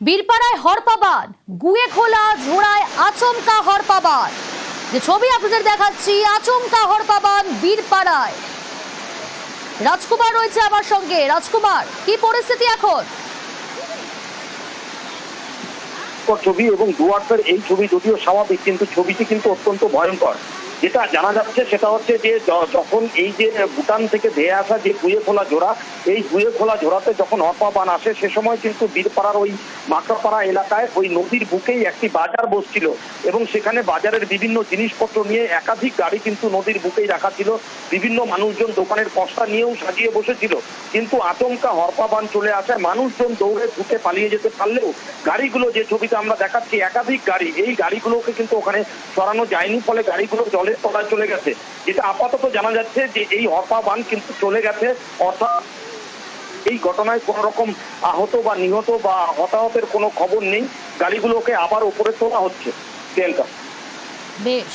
বীরপাড়ায় হরপাবান, গুয়ে খোলা, ঝোড়ায় আচমকা হরপাবান। যে ছবি আপনাদের দেখাচ্ছি, আচমকা হরপাবান বীরপাড়ায়। রাজকুমার রয়েছে আমার সঙ্গে। রাজকুমার, কি পরিস্থিতি এখন? ছবি এবং ডুয়ার্সের এই ছবি যদিও স্বাভাবিক, কিন্তু ছবিটি কিন্তু অত্যন্ত ভয়ঙ্কর। যেটা জানা যাচ্ছে সেটা হচ্ছে যে যখন এই যে ভুটান থেকে ধেয়ে আসা যে গুয়ে খোলা জোড়া, এই গুয়ে খোলা জোড়াতে যখন অর্পাবান আসে, সে সময় কিন্তু বীরপাড়ার ওই মাকড়াপাড়া এলাকায় ওই নদীর বুকেই একটি বাজার বসছিল এবং সেখানে বাজারের বিভিন্ন জিনিসপত্র নিয়ে একাধিক গাড়ি কিন্তু নদীর বুকেই রাখা ছিল। বিভিন্ন মানুষজন দোকানের পশা নিয়েও সাজিয়ে বসেছিল। কিন্তু আচমকা হরপাবান চলে আসায় মানুষজন দৌড়ে ছুটে পালিয়ে যেতে পারলেও গাড়িগুলো যে ছবিতে আমরা দেখাচ্ছি, একাধিক গাড়ি, এই গাড়িগুলোকে কিন্তু ওখানে সরানো যায়নি, ফলে গাড়িগুলো জলের তলায় চলে গেছে। যেটা আপাতত জানা যাচ্ছে যে এই হতাবান কিন্তু চলে গেছে। অর্থাৎ এই ঘটনায় কোন রকম আহত বা নিহত বা হতাহতের কোনো খবর নেই। গাড়িগুলোকে আবার উপরে তোলা হচ্ছে। বেশ।